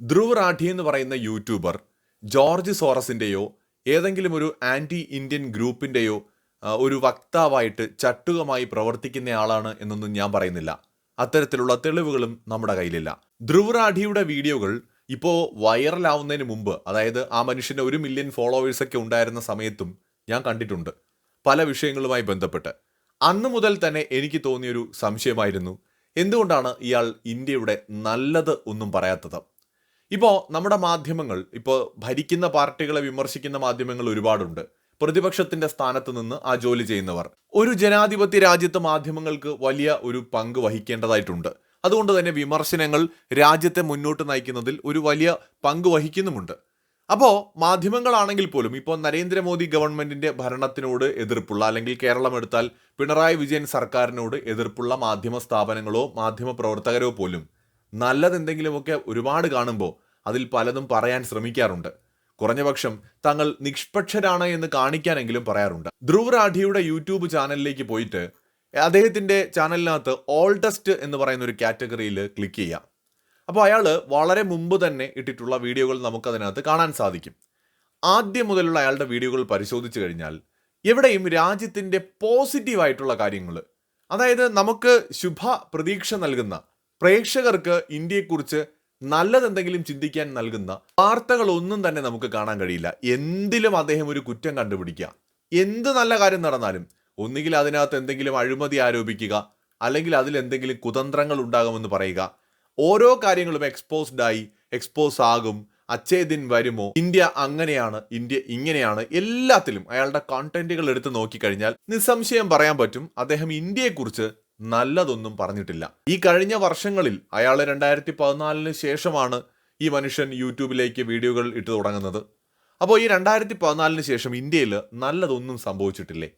ധ്രുവ് റാഠി എന്ന് പറയുന്ന YouTuber George സോറസിന്റെയോ ഏതെങ്കിലും ഒരു ആന്റി ഇന്ത്യൻ ഗ്രൂപ്പിന്റെയോ ഒരു വക്താവായിട്ട് ചട്ടുകമായി പ്രവർത്തിക്കുന്ന ആളാണ് എന്നൊന്നും ഞാൻ പറയുന്നില്ല. അത്തരത്തിലുള്ള തെളിവുകളും നമ്മുടെ കയ്യിലില്ല. ധ്രുവ് റാഠിയുടെ വീഡിയോകൾ ഇപ്പോൾ വൈറലാവുന്നതിന് മുമ്പ് അതായത് ആ മനുഷ്യന്റെ ഒരു മില്യൺ ഫോളോവേഴ്സൊക്കെ ഉണ്ടായിരുന്ന സമയത്തും ഞാൻ കണ്ടിട്ടുണ്ട്. പല വിഷയങ്ങളുമായി ബന്ധപ്പെട്ട്. അന്ന് മുതൽ തന്നെ എനിക്ക് തോന്നിയൊരു സംശയമായിരുന്നു എന്തുകൊണ്ടാണ് ഇയാൾ ഇന്ത്യയുടെ നല്ലത് ഒന്നും പറയാത്തത്? ഇപ്പോൾ നമ്മുടെ മാധ്യമങ്ങൾ ഇപ്പോൾ ഭരിക്കുന്ന പാർട്ടികളെ വിമർശിക്കുന്ന മാധ്യമങ്ങൾ ഒരുപാടുണ്ട്. പ്രതിപക്ഷത്തിന്റെ സ്ഥാനത്ത് നിന്ന് ആ ജോലി ചെയ്യുന്നവർ. ഒരു ജനാധിപത്യ രാജ്യത്ത് മാധ്യമങ്ങൾക്ക് വലിയ ഒരു പങ്ക് വഹിക്കേണ്ടതായിട്ടുണ്ട്. അതുകൊണ്ട് തന്നെ വിമർശനങ്ങൾ രാജ്യത്തെ മുന്നോട്ട് നയിക്കുന്നതിൽ ഒരു വലിയ പങ്ക് വഹിക്കുന്നുമുണ്ട്. അപ്പോൾ മാധ്യമങ്ങളാണെങ്കിൽ പോലും ഇപ്പോൾ നരേന്ദ്രമോദി ഗവൺമെന്റിന്റെ ഭരണത്തിനോട് എതിർപ്പുള്ള അല്ലെങ്കിൽ കേരളം എടുത്താൽ പിണറായി വിജയൻ സർക്കാരിനോട് എതിർപ്പുള്ള മാധ്യമ സ്ഥാപനങ്ങളോ മാധ്യമ പ്രവർത്തകരോ പോലും നല്ലതെന്തെങ്കിലുമൊക്കെ ഒരുപാട് കാണുമ്പോൾ അതിൽ പലതും പറയാൻ ശ്രമിക്കാറുണ്ട്. കുറഞ്ഞപക്ഷം തങ്ങൾ നിഷ്പക്ഷരാണ് എന്ന് കാണിക്കാനെങ്കിലും പറയാറുണ്ട്. ധ്രുവ് രാഠിയുടെ യൂട്യൂബ് ചാനലിലേക്ക് പോയിട്ട് അദ്ദേഹത്തിന്റെ ചാനലിനകത്ത് ഓൾഡസ്റ്റ് എന്ന് പറയുന്ന ഒരു കാറ്റഗറിയിൽ ക്ലിക്ക് ചെയ്യാം. അപ്പോൾ അയാൾ വളരെ മുമ്പ് തന്നെ ഇട്ടിട്ടുള്ള വീഡിയോകൾ നമുക്കതിനകത്ത് കാണാൻ സാധിക്കും. ആദ്യം മുതലുള്ള അയാളുടെ വീഡിയോകൾ പരിശോധിച്ചു കഴിഞ്ഞാൽ എവിടെയും രാജ്യത്തിന്റെ പോസിറ്റീവായിട്ടുള്ള കാര്യങ്ങൾ അതായത് നമുക്ക് ശുഭ പ്രതീക്ഷ നൽകുന്ന പ്രേക്ഷകർക്ക് ഇന്ത്യയെക്കുറിച്ച് നല്ലതെന്തെങ്കിലും ചിന്തിക്കാൻ നൽകുന്ന വാർത്തകളൊന്നും തന്നെ നമുക്ക് കാണാൻ കഴിയില്ല. എന്തിലും അദ്ദേഹം ഒരു കുറ്റം കണ്ടുപിടിക്കുക എന്ത് നല്ല കാര്യം നടന്നാലും ഒന്നുകിൽ അതിനകത്ത് എന്തെങ്കിലും അഴിമതി ആരോപിക്കുക അല്ലെങ്കിൽ അതിൽ എന്തെങ്കിലും കുതന്ത്രങ്ങൾ ഉണ്ടാകുമെന്ന് പറയുക. ഓരോ കാര്യങ്ങളും എക്സ്പോസ്ഡ് ആയി എക്സ്പോസ് ആകും. അച്ഛേ ദിൻ വരുമോ? ഇന്ത്യ അങ്ങനെയാണ് ഇന്ത്യ ഇങ്ങനെയാണ്. എല്ലാത്തിലും അയാളുടെ കോണ്ടന്റുകൾ എടുത്ത് നോക്കിക്കഴിഞ്ഞാൽ നിസ്സംശയം പറയാൻ പറ്റും അദ്ദേഹം ഇന്ത്യയെക്കുറിച്ച് നല്ലതൊന്നും പറഞ്ഞിട്ടില്ല. ഈ കഴിഞ്ഞ വർഷങ്ങളിൽ അയാൾ രണ്ടായിരത്തി പതിനാലിന് ശേഷമാണ് ഈ മനുഷ്യൻ യൂട്യൂബിലേക്ക് വീഡിയോകൾ ഇട്ട് തുടങ്ങുന്നത്. അപ്പോൾ ഈ രണ്ടായിരത്തി പതിനാലിന് ശേഷം ഇന്ത്യയിൽ നല്ലതൊന്നും സംഭവിച്ചിട്ടില്ലേ?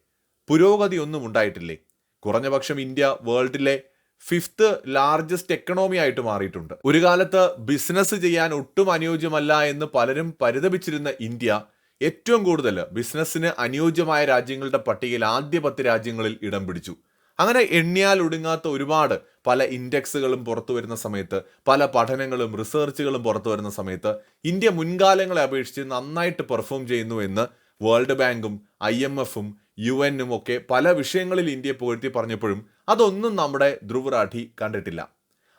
പുരോഗതി ഒന്നും ഉണ്ടായിട്ടില്ലേ കുറഞ്ഞപക്ഷം ഇന്ത്യ വേൾഡിലെ ഫിഫ്ത്ത് ലാർജസ്റ്റ് എക്കണോമി ആയിട്ട് മാറിയിട്ടുണ്ട്. ഒരു കാലത്ത് ബിസിനസ് ചെയ്യാൻ ഒട്ടും അനുയോജ്യമല്ല എന്ന് പലരും പരിതപിച്ചിരുന്ന ഇന്ത്യ ഏറ്റവും കൂടുതൽ ബിസിനസ്സിന് അനുയോജ്യമായ രാജ്യങ്ങളുടെ പട്ടികയിൽ ആദ്യ പത്ത് രാജ്യങ്ങളിൽ ഇടം പിടിച്ചു. അങ്ങനെ എണ്ണിയാൽ ഒടുങ്ങാത്ത ഒരുപാട് പല ഇൻഡെക്സുകളും പുറത്തു വരുന്ന സമയത്ത് പല പഠനങ്ങളും റിസർച്ചുകളും പുറത്തു വരുന്ന സമയത്ത് ഇന്ത്യ മുൻകാലങ്ങളെ അപേക്ഷിച്ച് നന്നായിട്ട് പെർഫോം ചെയ്യുന്നു എന്ന് വേൾഡ് ബാങ്കും ഐ എം എഫും യു എന്നും ഒക്കെ പല വിഷയങ്ങളിൽ ഇന്ത്യയെ പുകഴ്ത്തി പറഞ്ഞപ്പോഴും അതൊന്നും നമ്മുടെ ധ്രുവ് റാഠി കണ്ടിട്ടില്ല.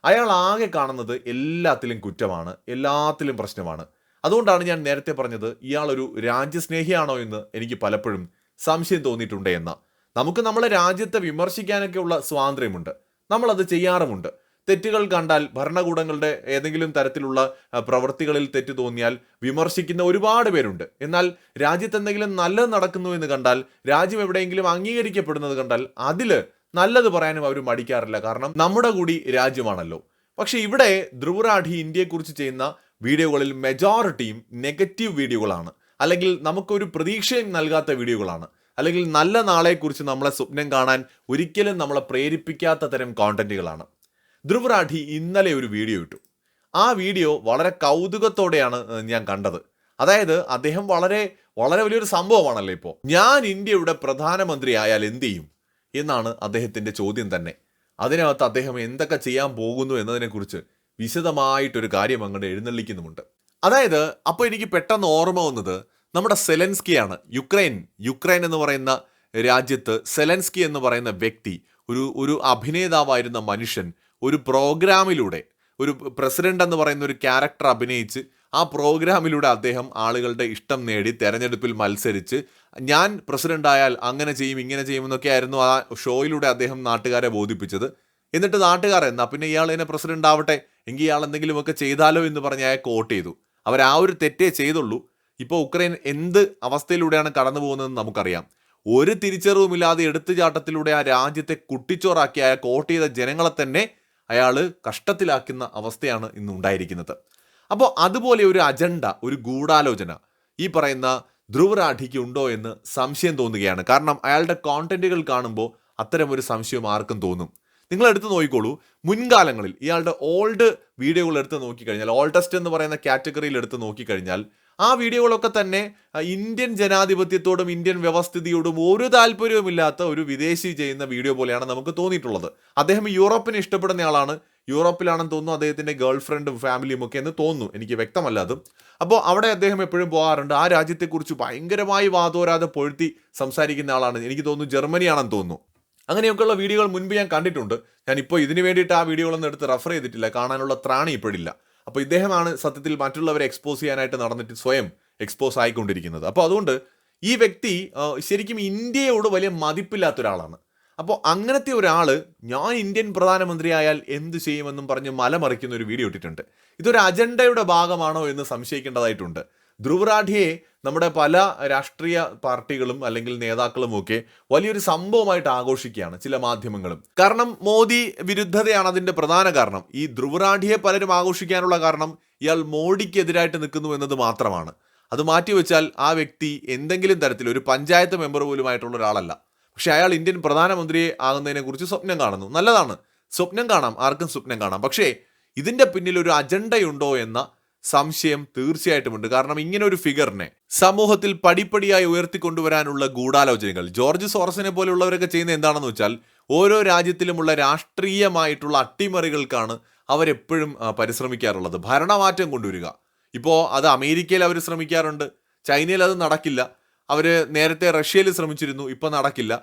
അയാൾ ആകെ കാണുന്നത് എല്ലാത്തിലും കുറ്റമാണ് എല്ലാത്തിലും പ്രശ്നമാണ്. അതുകൊണ്ടാണ് ഞാൻ നേരത്തെ പറഞ്ഞത് ഇയാളൊരു രാജ്യസ്നേഹിയാണോ എന്ന് എനിക്ക് പലപ്പോഴും സംശയം തോന്നിയിട്ടുണ്ട് എന്ന നമുക്ക് നമ്മളെ രാജ്യത്തെ വിമർശിക്കാനൊക്കെ ഉള്ള സ്വാതന്ത്ര്യമുണ്ട്. നമ്മളത് ചെയ്യാറുമുണ്ട്. തെറ്റുകൾ കണ്ടാൽ ഭരണകൂടങ്ങളുടെ ഏതെങ്കിലും തരത്തിലുള്ള പ്രവൃത്തികളിൽ തെറ്റ് തോന്നിയാൽ വിമർശിക്കുന്ന ഒരുപാട് പേരുണ്ട്. എന്നാൽ രാജ്യത്ത് എന്തെങ്കിലും നല്ലത് നടക്കുന്നു എന്ന് കണ്ടാൽ രാജ്യം എവിടെയെങ്കിലും അംഗീകരിക്കപ്പെടുന്നത് കണ്ടാൽ അതിൽ നല്ലത് പറയാനും അവർ മടിക്കാറില്ല. കാരണം നമ്മുടെ കൂടി രാജ്യമാണല്ലോ. പക്ഷെ ഇവിടെ ധ്രുവരാഠി ഇന്ത്യയെക്കുറിച്ച് ചെയ്യുന്ന വീഡിയോകളിൽ മെജോറിറ്റിയും നെഗറ്റീവ് വീഡിയോകളാണ്. അല്ലെങ്കിൽ നമുക്കൊരു പ്രതീക്ഷയും നൽകാത്ത വീഡിയോകളാണ്. അല്ലെങ്കിൽ നല്ല നാളെക്കുറിച്ച് നമ്മളെ സ്വപ്നം കാണാൻ ഒരിക്കലും നമ്മളെ പ്രേരിപ്പിക്കാത്ത തരം കോണ്ടന്റുകളാണ് ധ്രുവ് റാഠി ഇന്നലെ ഒരു വീഡിയോ ഇട്ടു. ആ വീഡിയോ വളരെ കൗതുകത്തോടെയാണ് ഞാൻ കണ്ടത്. അതായത് അദ്ദേഹം വളരെ വളരെ വലിയൊരു സംഭവമാണല്ലോ ഇപ്പോൾ ഞാൻ ഇന്ത്യയുടെ പ്രധാനമന്ത്രി ആയാൽ എന്ത് ചെയ്യും? എന്നാണ് അദ്ദേഹത്തിന്റെ ചോദ്യം തന്നെ. അതിനകത്ത് അദ്ദേഹം എന്തൊക്കെ ചെയ്യാൻ പോകുന്നു എന്നതിനെക്കുറിച്ച് വിശദമായിട്ടൊരു കാര്യം അങ്ങോട്ട് എഴുന്നള്ളിക്കുന്നുമുണ്ട്. അതായത് അപ്പോൾ എനിക്ക് പെട്ടെന്ന് ഓർമ്മ വന്നത് നമ്മുടെ സെലൻസ്കിയാണ്. യുക്രൈൻ. യുക്രൈൻ എന്ന് പറയുന്ന രാജ്യത്ത് സെലൻസ്കി എന്ന് പറയുന്ന വ്യക്തി ഒരു ഒരു അഭിനേതാവായിരുന്ന മനുഷ്യൻ ഒരു പ്രോഗ്രാമിലൂടെ ഒരു പ്രസിഡന്റ് എന്ന് പറയുന്ന ഒരു ക്യാരക്ടർ അഭിനയിച്ച് ആ പ്രോഗ്രാമിലൂടെ അദ്ദേഹം ആളുകളുടെ ഇഷ്ടം നേടി തെരഞ്ഞെടുപ്പിൽ മത്സരിച്ച് ഞാൻ പ്രസിഡന്റ് ആയാൽ അങ്ങനെ ചെയ്യും ഇങ്ങനെ ചെയ്യുമെന്നൊക്കെ ആയിരുന്നു ആ ഷോയിലൂടെ അദ്ദേഹം നാട്ടുകാരെ ബോധിപ്പിച്ചത്. എന്നിട്ട് നാട്ടുകാർ എന്നാ പിന്നെ ഇയാൾ എന്നെ പ്രസിഡന്റ് ആവട്ടെ എങ്കിൽ ഇയാൾ എന്തെങ്കിലുമൊക്കെ ചെയ്താലോ എന്ന് പറഞ്ഞ് അയാൾ കോട്ട് ചെയ്തു. അവർ ആ ഒരു തെറ്റേ ചെയ്തുള്ളൂ. ഇപ്പോൾ ഉക്രൈൻ എന്ത് അവസ്ഥയിലൂടെയാണ് കടന്നു പോകുന്നതെന്ന് നമുക്കറിയാം. ഒരു തിരിച്ചറിവുമില്ലാതെ എടുത്തുചാട്ടത്തിലൂടെ ആ രാജ്യത്തെ കുട്ടിച്ചോറാക്കി അയാൾ കോട്ട് ചെയ്ത ജനങ്ങളെ തന്നെ അയാൾ കഷ്ടത്തിലാക്കുന്ന അവസ്ഥയാണ് ഇന്ന് ഉണ്ടായിരിക്കുന്നത്. അപ്പോൾ അതുപോലെ ഒരു അജണ്ട ഒരു ഗൂഢാലോചന ഈ പറയുന്ന ധ്രുവരാഠിക്ക് ഉണ്ടോ എന്ന് സംശയം തോന്നുകയാണ്. കാരണം അയാളുടെ കോണ്ടന്റുകൾ കാണുമ്പോൾ അത്തരം ഒരു സംശയം ആർക്കും തോന്നും. നിങ്ങൾ എടുത്തു നോക്കിക്കോളൂ. മുൻകാലങ്ങളിൽ ഇയാളുടെ ഓൾഡ് വീഡിയോകൾ എടുത്ത് നോക്കിക്കഴിഞ്ഞാൽ ഓൾഡസ്റ്റ് എന്ന് പറയുന്ന കാറ്റഗറിയിൽ എടുത്ത് നോക്കിക്കഴിഞ്ഞാൽ ആ വീഡിയോകളൊക്കെ തന്നെ ഇന്ത്യൻ ജനാധിപത്യത്തോടും ഇന്ത്യൻ വ്യവസ്ഥിതിയോടും ഒരു താല്പര്യവുമില്ലാത്ത ഒരു വിദേശി ചെയ്യുന്ന വീഡിയോ പോലെയാണ് നമുക്ക് തോന്നിയിട്ടുള്ളത്. അദ്ദേഹം യൂറോപ്പിനെ ഇഷ്ടപ്പെടുന്ന ആളാണ് യൂറോപ്പിലാണെന്ന് തോന്നുന്നു അദ്ദേഹത്തിന്റെ ഗേൾഫ്രണ്ടും ഫാമിലിയും ഒക്കെ എന്ന് തോന്നുന്നു. എനിക്ക് വ്യക്തമല്ല അത്. അപ്പോൾ അവിടെ അദ്ദേഹം എപ്പോഴും പോകാറുണ്ട്. ആ രാജ്യത്തെക്കുറിച്ച് ഭയങ്കരമായി വാതോരാതെ പൊഴുത്തി സംസാരിക്കുന്ന ആളാണ്. എനിക്ക് തോന്നുന്നു ജർമ്മനിയാണെന്ന് തോന്നുന്നു. അങ്ങനെയൊക്കെയുള്ള വീഡിയോകൾ മുൻപ് ഞാൻ കണ്ടിട്ടുണ്ട്. ഞാൻ ഇപ്പോൾ ഇതിന് വേണ്ടിയിട്ട് ആ വീഡിയോകളൊന്നും എടുത്ത് റെഫർ ചെയ്തിട്ടില്ല. കാണാനുള്ള ത്രാണി ഇപ്പോഴില്ല അപ്പോൾ ഇദ്ദേഹമാണ് സത്യത്തിൽ മറ്റുള്ളവരെ എക്സ്പോസ് ചെയ്യാനായിട്ട് നടന്നിട്ട് സ്വയം എക്സ്പോസ് ആയിക്കൊണ്ടിരിക്കുന്നത്. അപ്പോൾ അതുകൊണ്ട് ഈ വ്യക്തി ശരിക്കും ഇന്ത്യയോട് വലിയ മതിപ്പില്ലാത്ത ഒരാളാണ്. അപ്പോൾ അങ്ങനത്തെ ഒരാൾ ഞാൻ ഇന്ത്യൻ പ്രധാനമന്ത്രിയായാൽ എന്ത് ചെയ്യുമെന്നും പറഞ്ഞ് മലമറിക്കുന്ന ഒരു വീഡിയോ ഇട്ടിട്ടുണ്ട്. ഇതൊരു അജണ്ടയുടെ ഭാഗമാണോ എന്ന് സംശയിക്കേണ്ടതായിട്ടുണ്ട്. ധ്രുവ് റാഠിയെ നമ്മുടെ പല രാഷ്ട്രീയ പാർട്ടികളും അല്ലെങ്കിൽ നേതാക്കളും ഒക്കെ വലിയൊരു സംഭവമായിട്ട് ആഘോഷിക്കുകയാണ് ചില മാധ്യമങ്ങളും. കാരണം മോദി വിരുദ്ധതയാണ് അതിന്റെ പ്രധാന കാരണം. ഈ ധ്രുവ് റാഠിയെ പലരും ആഘോഷിക്കാനുള്ള കാരണം ഇയാൾ മോഡിക്കെതിരായിട്ട് നിൽക്കുന്നു എന്നത് മാത്രമാണ്. അത് മാറ്റിവെച്ചാൽ ആ വ്യക്തി എന്തെങ്കിലും തരത്തിൽ ഒരു പഞ്ചായത്ത് മെമ്പർ പോലുമായിട്ടുള്ള ഒരാളല്ല. പക്ഷേ അയാൾ ഇന്ത്യൻ പ്രധാനമന്ത്രിയെ ആകുന്നതിനെക്കുറിച്ച് സ്വപ്നം കാണുന്നു. നല്ലതാണ്. സ്വപ്നം കാണാം. ആർക്കും സ്വപ്നം കാണാം. പക്ഷേ ഇതിന്റെ പിന്നിൽ ഒരു അജണ്ടയുണ്ടോ എന്ന സംശയം തീർച്ചയായിട്ടുമുണ്ട് കാരണം ഇങ്ങനെ ഒരു ഫിഗറിനെ സമൂഹത്തിൽ പടിപ്പടിയായി ഉയർത്തിക്കൊണ്ടുവരാനുള്ള ഗൂഢാലോചനകൾ ജോർജ് സോറസിനെ പോലെയുള്ളവരൊക്കെ ചെയ്യുന്ന എന്താണെന്ന് വെച്ചാൽ ഓരോ രാജ്യത്തിലുമുള്ള രാഷ്ട്രീയമായിട്ടുള്ള അട്ടിമറികൾക്കാണ് അവരെപ്പോഴും പരിശ്രമിക്കാറുള്ളത്. ഭരണമാറ്റം കൊണ്ടുവരിക. ഇപ്പോൾ അത് അമേരിക്കയിൽ അവർ ശ്രമിക്കാറുണ്ട്. ചൈനയിൽ അത് നടക്കില്ല. അവർ നേരത്തെ റഷ്യയിൽ ശ്രമിച്ചിരുന്നു ഇപ്പം നടക്കില്ല.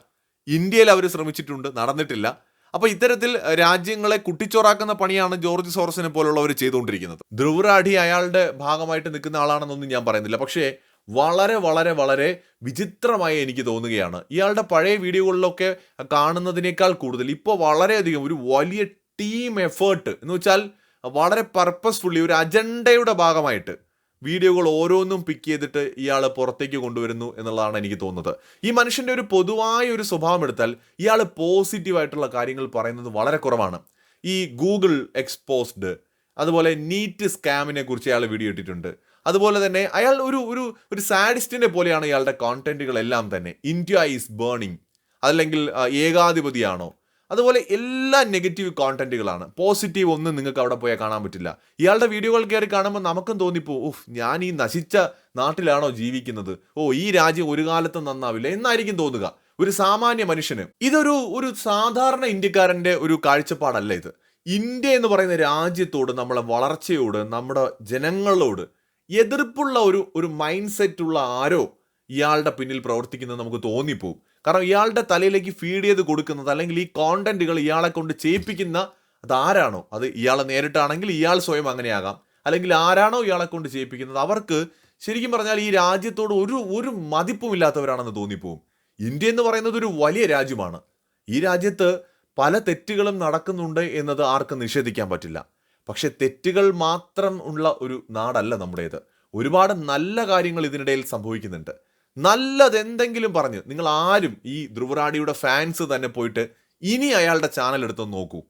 ഇന്ത്യയിൽ അവർ ശ്രമിച്ചിട്ടുണ്ട് നടന്നിട്ടില്ല. അപ്പോൾ ഇത്തരത്തിൽ രാജ്യങ്ങളെ കുട്ടിച്ചോറാക്കുന്ന പണിയാണ് ജോർജ് സോറസിനെ പോലുള്ളവർ ചെയ്തുകൊണ്ടിരിക്കുന്നത്. ധ്രുവരാഠി അയാളുടെ ഭാഗമായിട്ട് നിൽക്കുന്ന ആളാണെന്നൊന്നും ഞാൻ പറയുന്നില്ല. പക്ഷേ വളരെ വളരെ വളരെ വിചിത്രമായി എനിക്ക് തോന്നുകയാണ്. ഇയാളുടെ പഴയ വീഡിയോകളിലൊക്കെ കാണുന്നതിനേക്കാൾ കൂടുതൽ ഇപ്പോൾ വളരെയധികം ഒരു വലിയ ടീം എഫേർട്ട് എന്ന് വെച്ചാൽ വളരെ പർപ്പസ്ഫുള്ളി ഒരു അജണ്ടയുടെ ഭാഗമായിട്ട് വീഡിയോകൾ ഓരോന്നും പിക്ക് ചെയ്തിട്ട് ഇയാൾ പുറത്തേക്ക് കൊണ്ടുവരുന്നു എന്നുള്ളതാണ് എനിക്ക് തോന്നുന്നത്. ഈ മനുഷ്യന്റെ ഒരു പൊതുവായ ഒരു സ്വഭാവം എടുത്താൽ ഇയാൾ പോസിറ്റീവായിട്ടുള്ള കാര്യങ്ങൾ പറയുന്നത് വളരെ കുറവാണ്. ഈ ഗൂഗിൾ എക്സ്പോസ്ഡ് അതുപോലെ നീറ്റ് സ്കാമിനെ കുറിച്ച് അയാൾ വീഡിയോ ഇട്ടിട്ടുണ്ട്. അതുപോലെ തന്നെ അയാൾ ഒരു ഒരു ഒരു സാഡിസ്റ്റിനെ പോലെയാണ് ഇയാളുടെ കോണ്ടന്റുകളെല്ലാം തന്നെ. ഇന്ത്യ ഈസ് ബേണിംഗ് അതല്ലെങ്കിൽ ആ, ഏകാധിപതിയാണോ? അതുപോലെ എല്ലാ നെഗറ്റീവ് കോണ്ടന്റുകളാണ് പോസിറ്റീവ് ഒന്നും നിങ്ങൾക്ക് അവിടെ പോയാൽ കാണാൻ പറ്റില്ല. ഇയാളുടെ വീഡിയോകൾ കയറി കാണുമ്പോൾ നമുക്കും തോന്നിപ്പോ ഉഫ് ഞാൻ ഈ നശിച്ച നാട്ടിലാണോ ജീവിക്കുന്നത്? ഓ ഈ രാജ്യം ഒരു കാലത്തും നന്നാവില്ല. എന്നായിരിക്കും തോന്നുക. ഒരു സാമാന്യ മനുഷ്യന്. ഇതൊരു ഒരു സാധാരണ ഇന്ത്യക്കാരന്റെ ഒരു കാഴ്ചപ്പാടല്ല ഇത്. ഇന്ത്യ എന്ന് പറയുന്ന രാജ്യത്തോട് നമ്മളെ വളർച്ചയോട് നമ്മുടെ ജനങ്ങളോട് എതിർപ്പുള്ള ഒരു ഒരു മൈൻഡ് സെറ്റ് ഉള്ള ആരോ ഇയാളുടെ പിന്നിൽ പ്രവർത്തിക്കുന്നത് നമുക്ക് തോന്നിപ്പോവും. കാരണം ഇയാളുടെ തലയിലേക്ക് ഫീഡ് ചെയ്ത് കൊടുക്കുന്നത് അല്ലെങ്കിൽ ഈ കോണ്ടന്റുകൾ ഇയാളെ കൊണ്ട് ചെയ്യിപ്പിക്കുന്ന അത് ആരാണോ? അത് ഇയാളെ നേരിട്ടാണെങ്കിൽ ഇയാൾ സ്വയം അങ്ങനെയാകാം. അല്ലെങ്കിൽ ആരാണോ ഇയാളെ കൊണ്ട് ചെയ്യിപ്പിക്കുന്നത്? അവർക്ക് ശരിക്കും പറഞ്ഞാൽ ഈ രാജ്യത്തോട് ഒരു ഒരു മതിപ്പും ഇല്ലാത്തവരാണെന്ന് തോന്നിപ്പോവും. ഇന്ത്യ എന്ന് പറയുന്നത് ഒരു വലിയ രാജ്യമാണ്. ഈ രാജ്യത്ത് പല തെറ്റുകളും നടക്കുന്നുണ്ട് എന്നത് ആർക്കും നിഷേധിക്കാൻ പറ്റില്ല. പക്ഷെ തെറ്റുകൾ മാത്രം ഉള്ള ഒരു നാടല്ല നമ്മുടേത്. ഒരുപാട് നല്ല കാര്യങ്ങൾ ഇതിനിടയിൽ സംഭവിക്കുന്നുണ്ട്. നല്ലതെന്തെങ്കിലും പറഞ്ഞ് നിങ്ങൾ ആരും ഈ ധ്രുവറാടിയുടെ ഫാൻസ് തന്നെ പോയിട്ട് ഇനി അയാളുടെ ചാനൽ എടുത്ത് നോക്കൂ.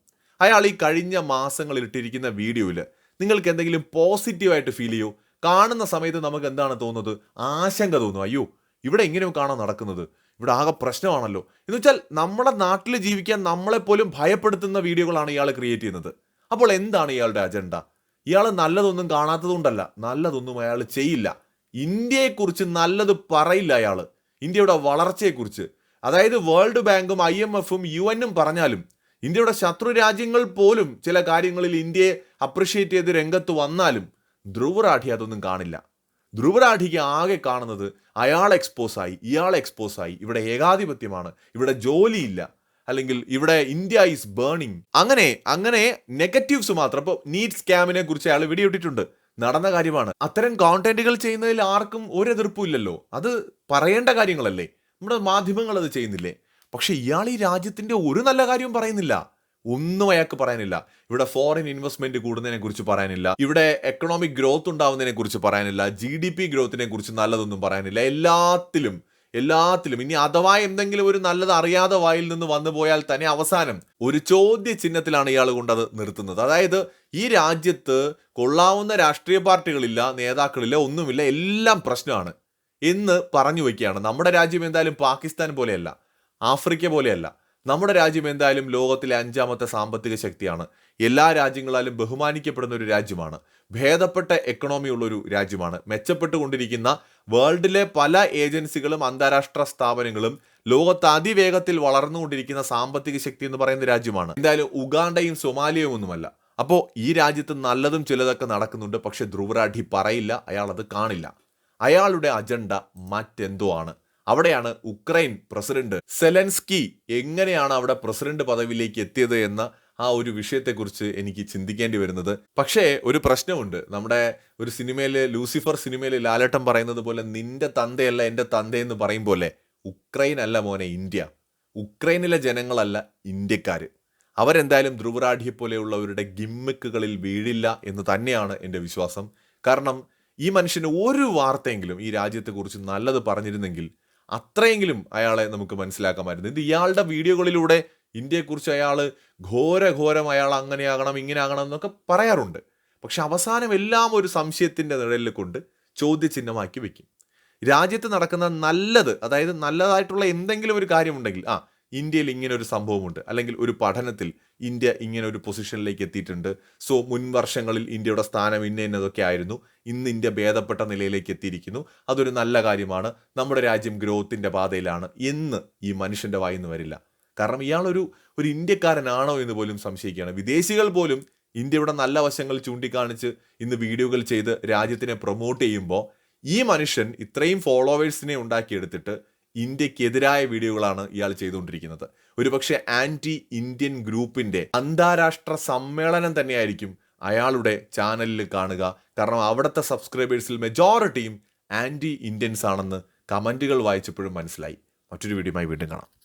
അയാൾ ഈ കഴിഞ്ഞ മാസങ്ങളിൽ ഇട്ടിരിക്കുന്ന വീഡിയോയിൽ നിങ്ങൾക്ക് എന്തെങ്കിലും പോസിറ്റീവായിട്ട് ഫീൽ ചെയ്യൂ? കാണുന്ന സമയത്ത് നമുക്ക് എന്താണ് തോന്നുന്നത്? ആശങ്ക തോന്നും. അയ്യോ ഇവിടെ ഇങ്ങനെയോ കാണാൻ നടക്കുന്നത്? ഇവിടെ ആകെ പ്രശ്നമാണല്ലോ. എന്ന് വെച്ചാൽ നമ്മുടെ നാട്ടിൽ ജീവിക്കാൻ നമ്മളെപ്പോലും ഭയപ്പെടുത്തുന്ന വീഡിയോകളാണ് ഇയാൾ ക്രിയേറ്റ് ചെയ്യുന്നത്. അപ്പോൾ എന്താണ് ഇയാളുടെ അജണ്ട ഇയാൾ നല്ലതൊന്നും കാണാത്തതുകൊണ്ടല്ല നല്ലതൊന്നും അയാൾ ചെയ്യില്ല. ഇന്ത്യയെക്കുറിച്ച് നല്ലത് പറയില്ല അയാൾ ഇന്ത്യയുടെ വളർച്ചയെക്കുറിച്ച്. അതായത് വേൾഡ് ബാങ്കും ഐ എം എഫും യു എന്നും പറഞ്ഞാലും ഇന്ത്യയുടെ ശത്രു രാജ്യങ്ങൾ പോലും ചില കാര്യങ്ങളിൽ ഇന്ത്യയെ അപ്രിഷ്യേറ്റ് ചെയ്ത് രംഗത്ത് വന്നാലും ധ്രുവരാഠി അതൊന്നും കാണില്ല. ധ്രുവരാഠിക്ക് ആകെ കാണുന്നത് അയാൾ എക്സ്പോസ് ആയി ഇയാൾ എക്സ്പോസ് ആയി. ഇവിടെ ഏകാധിപത്യമാണ്. ഇവിടെ ജോലിയില്ല. അല്ലെങ്കിൽ ഇവിടെ ഇന്ത്യ ഈസ് ബേണിംഗ് അങ്ങനെ അങ്ങനെ നെഗറ്റീവ്സ് മാത്രം. ഇപ്പോൾ നീറ്റ് സ്കാമിനെ കുറിച്ച് അയാൾ വീഡിയോ ഇട്ടിട്ടുണ്ട് നടന്ന കാര്യമാണ്. അത്തരം കോണ്ടന്റുകൾ ചെയ്യുന്നതിൽ ആർക്കും ഒരു എതിർപ്പും ഇല്ലല്ലോ. അത് പറയേണ്ട കാര്യങ്ങളല്ലേ. നമ്മുടെ മാധ്യമങ്ങൾ അത് ചെയ്യുന്നില്ലേ. പക്ഷെ ഇയാൾ ഈ രാജ്യത്തിന്റെ ഒരു നല്ല കാര്യവും പറയുന്നില്ല. ഒന്നും അയാൾക്ക് പറയാനില്ല. ഇവിടെ ഫോറിൻ ഇൻവെസ്റ്റ്മെന്റ് കൂടുന്നതിനെ കുറിച്ച് പറയാനില്ല. ഇവിടെ എക്കണോമിക് ഗ്രോത്ത് ഉണ്ടാവുന്നതിനെ കുറിച്ച് പറയാനില്ല. ജി ഡി പി ഗ്രോത്തിനെ കുറിച്ച് നല്ലതൊന്നും പറയാനില്ല. എല്ലാത്തിലും എല്ലാത്തിലും. ഇനി അഥവാ എന്തെങ്കിലും ഒരു നല്ലത് അറിയാതെ വായിൽ നിന്ന് വന്നു പോയാൽ തന്നെ അവസാനം ഒരു ചോദ്യ ചിഹ്നത്തിലാണ് ഇയാൾ കൊണ്ടത് നിർത്തുന്നത്. അതായത് ഈ രാജ്യത്ത് കൊള്ളാവുന്ന രാഷ്ട്രീയ പാർട്ടികളില്ല നേതാക്കളില്ല ഒന്നുമില്ല എല്ലാം പ്രശ്നമാണ് എന്ന് പറഞ്ഞു വയ്ക്കുകയാണ്. നമ്മുടെ രാജ്യം എന്തായാലും പാകിസ്ഥാൻ പോലെയല്ല ആഫ്രിക്ക പോലെയല്ല. നമ്മുടെ രാജ്യം എന്തായാലും ലോകത്തിലെ അഞ്ചാമത്തെ സാമ്പത്തിക ശക്തിയാണ്. എല്ലാ രാജ്യങ്ങളാലും ബഹുമാനിക്കപ്പെടുന്ന ഒരു രാജ്യമാണ്. ഭേദപ്പെട്ട എക്കണോമി ഉള്ളൊരു രാജ്യമാണ്. മെച്ചപ്പെട്ടുകൊണ്ടിരിക്കുന്ന വേൾഡിലെ പല ഏജൻസികളും അന്താരാഷ്ട്ര സ്ഥാപനങ്ങളും ലോകത്ത് അതിവേഗത്തിൽ വളർന്നുകൊണ്ടിരിക്കുന്ന സാമ്പത്തിക ശക്തി എന്ന് പറയുന്ന രാജ്യമാണ്. എന്തായാലും ഉഗാണ്ടയും സൊമാലിയയും ഒന്നുമല്ല. അപ്പോൾ ഈ രാജ്യത്ത് നല്ലതും ചിലതൊക്കെ നടക്കുന്നുണ്ട്. പക്ഷെ ധ്രുവരാഠി പറയില്ല. അയാൾ അത് കാണില്ല. അയാളുടെ അജണ്ട മറ്റെന്തോ ആണ്. അവിടെയാണ് ഉക്രൈൻ പ്രസിഡന്റ് സെലൻസ്കി എങ്ങനെയാണ് അവിടെ പ്രസിഡന്റ് പദവിയിലേക്ക് എത്തിയത് എന്ന ആ ഒരു വിഷയത്തെക്കുറിച്ച് എനിക്ക് ചിന്തിക്കേണ്ടി വരുന്നത്. പക്ഷേ ഒരു പ്രശ്നമുണ്ട്. നമ്മുടെ ഒരു സിനിമയിൽ ലൂസിഫർ സിനിമയിൽ ലാലട്ടം പറയുന്നത് പോലെ നിന്റെ തന്തയല്ല എന്റെ തന്തയെന്ന് പറയും പോലെ ഉക്രൈൻ അല്ല മോനെ ഇന്ത്യ. ഉക്രൈനിലെ ജനങ്ങളല്ല ഇന്ത്യക്കാർ അവരെന്തായാലും ധ്രുവരാഠിയെ പോലെയുള്ളവരുടെ ഗിമ്മിക്കുകളിൽ വീഴില്ല എന്ന് തന്നെയാണ് എന്റെ വിശ്വാസം. കാരണം ഈ മനുഷ്യന് ഒരു വാർത്തയെങ്കിലും ഈ രാജ്യത്തെക്കുറിച്ച് നല്ലത് പറഞ്ഞിരുന്നെങ്കിൽ അത്രയെങ്കിലും അയാളെ നമുക്ക് മനസ്സിലാക്കാമായിരുന്നു. ഇത് ഇയാളുടെ വീഡിയോകളിലൂടെ ഇന്ത്യയെക്കുറിച്ച് അയാൾ ഘോരഘോരം അയാൾ അങ്ങനെയാകണം ഇങ്ങനെ ആകണം എന്നൊക്കെ പറയാറുണ്ട്. പക്ഷെ അവസാനം എല്ലാം ഒരു സംശയത്തിന്റെ നിഴലിൽ കൊണ്ട് ചോദ്യചിഹ്നമാക്കി വെക്കും. രാജ്യത്ത് നടക്കുന്ന നല്ലത് അതായത് നല്ലതായിട്ടുള്ള എന്തെങ്കിലും ഒരു കാര്യമുണ്ടെങ്കിൽ ആ ഇന്ത്യയിൽ ഇങ്ങനെ ഒരു സംഭവമുണ്ട്. അല്ലെങ്കിൽ ഒരു പഠനത്തിൽ ഇന്ത്യ ഇങ്ങനെ ഒരു പൊസിഷനിലേക്ക് എത്തിയിട്ടുണ്ട്. സോ മുൻ വർഷങ്ങളിൽ ഇന്ത്യയുടെ സ്ഥാനം ഇന്ന ഇന്നതൊക്കെ ആയിരുന്നു. ഇന്ന് ഇന്ത്യ ഭേദപ്പെട്ട നിലയിലേക്ക് എത്തിയിരിക്കുന്നു. അതൊരു നല്ല കാര്യമാണ്. നമ്മുടെ രാജ്യം ഗ്രോത്തിന്റെ പാതയിലാണ് എന്ന് ഈ മനുഷ്യന്റെ വായിന്ന് വരില്ല. കാരണം ഇയാളൊരു ഒരു ഇന്ത്യക്കാരനാണോ എന്ന് പോലും സംശയിക്കുകയാണ്. വിദേശികൾ പോലും ഇന്ത്യയുടെ നല്ല വശങ്ങൾ ചൂണ്ടിക്കാണിച്ച് ഇന്ന് വീഡിയോകൾ ചെയ്ത് രാജ്യത്തിനെ പ്രൊമോട്ട് ചെയ്യുമ്പോൾ ഈ മനുഷ്യൻ ഇത്രയും ഫോളോവേഴ്സിനെ ഉണ്ടാക്കിയെടുത്തിട്ട് ഇന്ത്യക്കെതിരായ വീഡിയോകളാണ് ഇയാൾ ചെയ്തുകൊണ്ടിരിക്കുന്നത്. ഒരുപക്ഷെ ആന്റി ഇന്ത്യൻ ഗ്രൂപ്പിന്റെ അന്താരാഷ്ട്ര സമ്മേളനം തന്നെയായിരിക്കും അയാളുടെ ചാനലിൽ കാണുക. കാരണം അവിടുത്തെ സബ്സ്ക്രൈബേഴ്സിൽ മെജോറിറ്റിയും ആന്റി ഇന്ത്യൻസ് ആണെന്ന് കമന്റുകൾ വായിച്ചപ്പോഴും മനസ്സിലായി. മറ്റൊരു വീഡിയോയുമായി വീണ്ടും കാണാം.